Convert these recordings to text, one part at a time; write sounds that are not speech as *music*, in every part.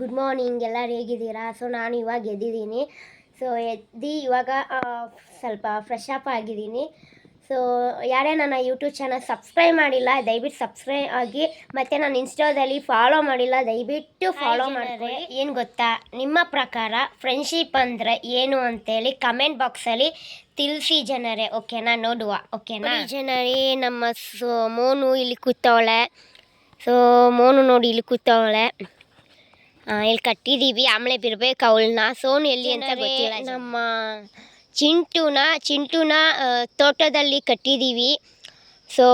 Good morning ಎಲ್ಲರೂ ಹೇಗಿದ್ದೀರಾ? So ನಾನು ಇವಾಗ ಎದ್ದಿದ್ದೀನಿ. ಸೊ ಎದ್ದು ಇವಾಗ ಸ್ವಲ್ಪ ಫ್ರೆಶ್ ಅಪ್ ಆಗಿದ್ದೀನಿ. ಸೊ ಯಾರೇ ನನ್ನ ಯೂಟ್ಯೂಬ್ ಚಾನಲ್ ಸಬ್ಸ್ಕ್ರೈಬ್ ಮಾಡಿಲ್ಲ ದಯವಿಟ್ಟು ಸಬ್ಸ್ಕ್ರೈಬ್ ಆಗಿ ಮತ್ತು ನಾನು ಇನ್ಸ್ಟಾದಲ್ಲಿ ಫಾಲೋ ಮಾಡಿಲ್ಲ ದಯವಿಟ್ಟು ಫಾಲೋ ಮಾಡಿದ್ರೆ ಏನು ಗೊತ್ತಾ? ನಿಮ್ಮ ಪ್ರಕಾರ ಫ್ರೆಂಡ್ಶಿಪ್ ಅಂದರೆ ಏನು ಅಂತೇಳಿ ಕಮೆಂಟ್ ಬಾಕ್ಸಲ್ಲಿ ತಿಳಿಸಿ ಜನರೇ. ಓಕೆನಾ ನೋಡುವ. ಓಕೆನಾ ಜನರೇ ನಮ್ಮ ಸೊ ಮೋನು ಇಲ್ಲಿ ಕೂತವಳೆ. ಸೊ ಮೋನು ನೋಡಿ ಇಲ್ಲಿ ಕೂತವಳೆ. ಇಲ್ಲಿ ಕಟ್ಟಿದ್ದೀವಿ ಆಮೇಲೆ ಬಿರ್ಬೇಕು ಅವಳನ್ನ. ಸೋನು ಎಲ್ಲಿ ಅಂತ ಗೊತ್ತಿಲ್ಲ ನಮ್ಮ ಚಿಂಟುನ ಚಿಂಟುನ ತೋಟದಲ್ಲಿ ಕಟ್ಟಿದ್ದೀವಿ ಸೊ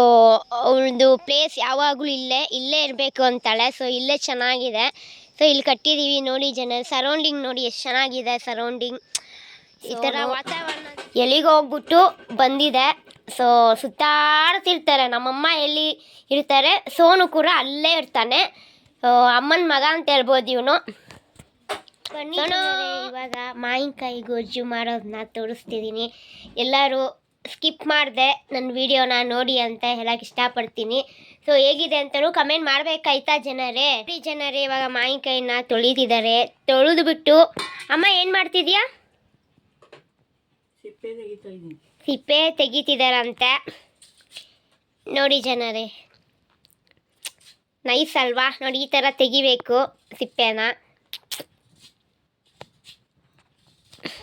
ಅವಳದು ಪ್ಲೇಸ್ ಯಾವಾಗಲೂ ಇಲ್ಲೇ ಇಲ್ಲೇ ಇರಬೇಕು ಅಂತಾಳೆ. ಸೊ ಇಲ್ಲೇ ಚೆನ್ನಾಗಿದೆ. ಸೊ ಇಲ್ಲಿ ಕಟ್ಟಿದ್ದೀವಿ ನೋಡಿ ಜನ ಸರೌಂಡಿಂಗ್ ನೋಡಿ ಎಷ್ಟು ಚೆನ್ನಾಗಿದೆ ಸರೌಂಡಿಂಗ್ ಈ ಥರ ವಾತಾವರಣ. ಎಲ್ಲಿಗೆ ಹೋಗ್ಬಿಟ್ಟು ಬಂದಿದೆ. ಸೊ ಸುತ್ತಾಡ್ತಿರ್ತಾರೆ. ನಮ್ಮಮ್ಮ ಎಲ್ಲಿ ಇರ್ತಾರೆ ಸೋನು ಕೂಡ ಅಲ್ಲೇ ಇರ್ತಾನೆ. ಅಮ್ಮನ ಮಗ ಅಂತ ಹೇಳ್ಬೋದು ಇವನು. ಇವಾಗ ಮಾವಿನಕಾಯಿ ಗೊಜ್ಜು ಮಾಡೋದನ್ನ ತೋರಿಸ್ತಿದ್ದೀನಿ ಎಲ್ಲರೂ ಸ್ಕಿಪ್ ಮಾಡಿದೆ ನನ್ನ ವಿಡಿಯೋನ ನೋಡಿ ಅಂತ ಹೇಳಕ್ಕೆ ಇಷ್ಟಪಡ್ತೀನಿ. ಸೊ ಹೇಗಿದೆ ಅಂತಲೂ ಕಮೆಂಟ್ ಮಾಡಬೇಕಾಯ್ತಾ ಜನರೇ? ಈ ಜನರೇ ಇವಾಗ ಮಾವಿನಕಾಯಿನ ತೊಳಿತಿದ್ದಾರೆ. ತೊಳೆದು ಬಿಟ್ಟು ಅಮ್ಮ ಏನು ಮಾಡ್ತಿದ್ಯಾ? ಸಿಪ್ಪೆ ತೆಗಿತಿದಾರಂತೆ ನೋಡಿ ಜನರೇ. ನೈಸ್ ಅಲ್ವಾ? ನೋಡಿ, ಈ ಥರ ತೆಗಿಬೇಕು ಸಿಪ್ಪೆನ.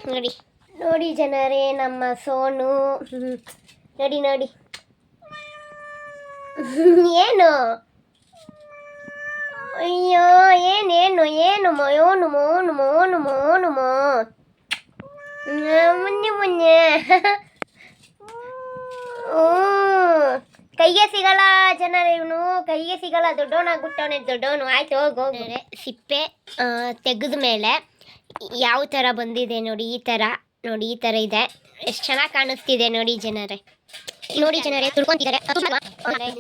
ನೋಡಿ. ನೋಡಿ ಜನರೇ, ನಮ್ಮ ಸೋನು. ನೋಡಿ ನೋಡಿ. ಏನು? ಅಯ್ಯೋ, ಏನೇನು, ಏನು ಮೋನು ಮೋನು ಮೋನು ಮೋನು, ಮೋ. ಮುನ್ನೆ ಮುನ್ನೆ. ಹ್ಞೂ ಕೈಗೆ ಸಿಗಲ್ಲ ಜನರ ಇವನು. ಕೈಗೆ ಸಿಗಲ್ಲ. ದೊಡ್ಡವನಾಗ್ಬಿಟ್ಟವನೆ ದೊಡ್ಡವನು. ಆಯ್ತು, ಹೋಗು ಸಿಪ್ಪೆ ತೆಗೆದ ಮೇಲೆ ಯಾವ ತರ ಬಂದಿದೆ ನೋಡಿ, ಈ ತರ, ನೋಡಿ, ಈ ತರ ಇದೆ. ಎಷ್ಟು ಚೆನ್ನಾಗಿ ಕಾಣಿಸ್ತಿದೆ ನೋಡಿ ಜನರೇ. ನೋಡಿ ಜನರೇ ತುಳ್ಕೊಂತಿದ್ದಾರೆ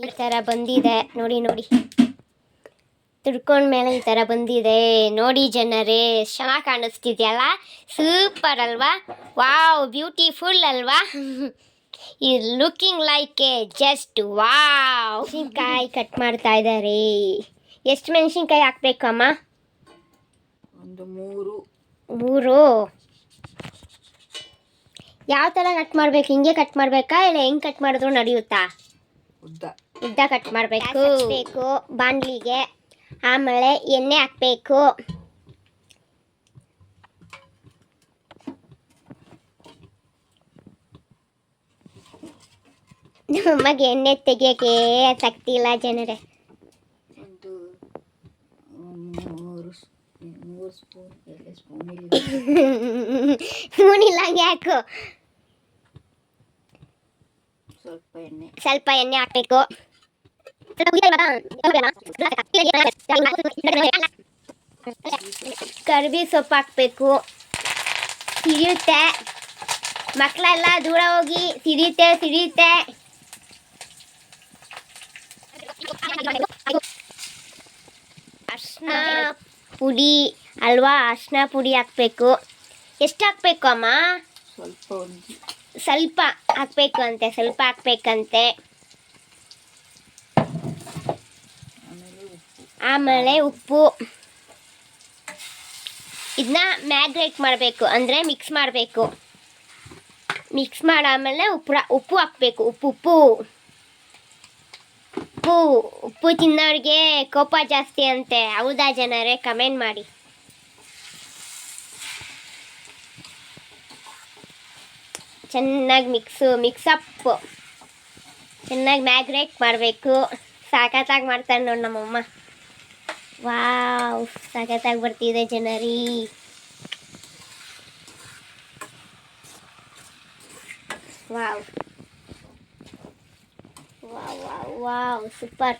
ಈ ತರ ಬಂದಿದೆ. ನೋಡಿ ನೋಡಿ. ತುಡ್ಕೊಂಡ್ಮೇಲೆ ಈ ತರ ಬಂದಿದೆ. ನೋಡಿ ಜನರೇ ಚೆನ್ನಾಗಿ ಕಾಣಿಸ್ತಿದೆಯಲ್ಲ ಸೂಪರ್ ಅಲ್ವಾ? ವಾವ್, ಬ್ಯೂಟಿಫುಲ್ ಅಲ್ವಾ? *laughs* ಈ looking like a just wow ಮೆಣಸಿನ್ಕಾಯಿ ಕಟ್ ಮಾಡ್ತಾ ಇದ್ದಾರೆ. ಎಷ್ಟು ಮೆಣಸಿನ್ಕಾಯಿ ಹಾಕ್ಬೇಕು ಅಮ್ಮ? ಒಂದು ಮೂರು. ಮೂರು? ಯಾವ ಥರ ಕಟ್ ಮಾಡ್ಬೇಕು? ಹಿಂಗೆ ಕಟ್ ಮಾಡಬೇಕಾ? ಇಲ್ಲ ಹೆಂಗೆ ಕಟ್ ಮಾಡಿದ್ರು ನಡೆಯುತ್ತಾ? ಉದ್ದ. ಉದ್ದ ಕಟ್ ಮಾಡಬೇಕು. ಬೇಕು ಬಾಣಲಿಗೆ ಆಮೇಲೆ ಎಣ್ಣೆ ಹಾಕಬೇಕು. ನಮಗೆ ಎಣ್ಣೆ ತೆಗಿಯೋಕೆ ಶಕ್ತಿ ಇಲ್ಲ ಜನರೇ. ಒಂದು ಮೂರು ಮೂರು ಸ್ಪೂನ್ ಎರಡು ಸ್ಪೂನ್ ಸ್ಪೂನಿಲ್ಲ ಹಂಗೆ ಹಾಕು ಸ್ವಲ್ಪ ಎಣ್ಣೆ. ಸ್ವಲ್ಪ ಎಣ್ಣೆ ಹಾಕಬೇಕು. ಕರ್ಬಿ ಸೊಪ್ಪು ಹಾಕ್ಬೇಕು. ಸಿಡಿಯುತ್ತೆ ಮಕ್ಕಳೆಲ್ಲ ದೂರ ಹೋಗಿ ಸಿಡಿಯುತ್ತೆ ಸಿಡಿಯುತ್ತೆ ಅರ್ಶಿನ ಪುಡಿ ಅಲ್ವಾ? ಅರ್ಶಿನ ಪುಡಿ ಹಾಕ್ಬೇಕು. ಎಷ್ಟು ಹಾಕ್ಬೇಕು ಅಮ್ಮ? ಸ್ವಲ್ಪ ಹಾಕ್ಬೇಕು ಅಂತೆ ಸ್ವಲ್ಪ ಹಾಕ್ಬೇಕಂತೆ. ಆಮೇಲೆ ಉಪ್ಪು. ಆಮೇಲೆ ಉಪ್ಪು. ಇದನ್ನ ಮ್ಯಾಗ್ರೇಟ್ ಮಾಡಬೇಕು ಅಂದರೆ ಮಿಕ್ಸ್ ಮಾಡಬೇಕು. ಮಿಕ್ಸ್ ಮಾಡಾದ್ಮೇಲೆ ಉಪ್ಪು ಉಪ್ಪು ಹಾಕ್ಬೇಕು ಉಪ್ಪು ಉಪ್ಪು. ಉಪ್ಪು ಉಪ್ಪು ತಿನ್ನೋರಿಗೆ ಕೋಪ ಜಾಸ್ತಿ ಅಂತೆ. ಹೌದಾ ಜನರೇ? ಕಮೆಂಟ್ ಮಾಡಿ. ಚೆನ್ನಾಗಿ ಮಿಕ್ಸು ಮಿಕ್ಸಪ್ ಚೆನ್ನಾಗಿ ಮ್ಯಾಗ್ರೇಟ್ ಮಾಡಬೇಕು. ಸಾಕತ್ತಾಗಿ ಮಾಡ್ತಾರೆ ನೋಡಿ ನಮ್ಮಮ್ಮ. ವಾವ್ ಸಾಕತ್ತಾಗಿ ಬರ್ತಿದೆ ಜನರಿ. Wow wow wow wow super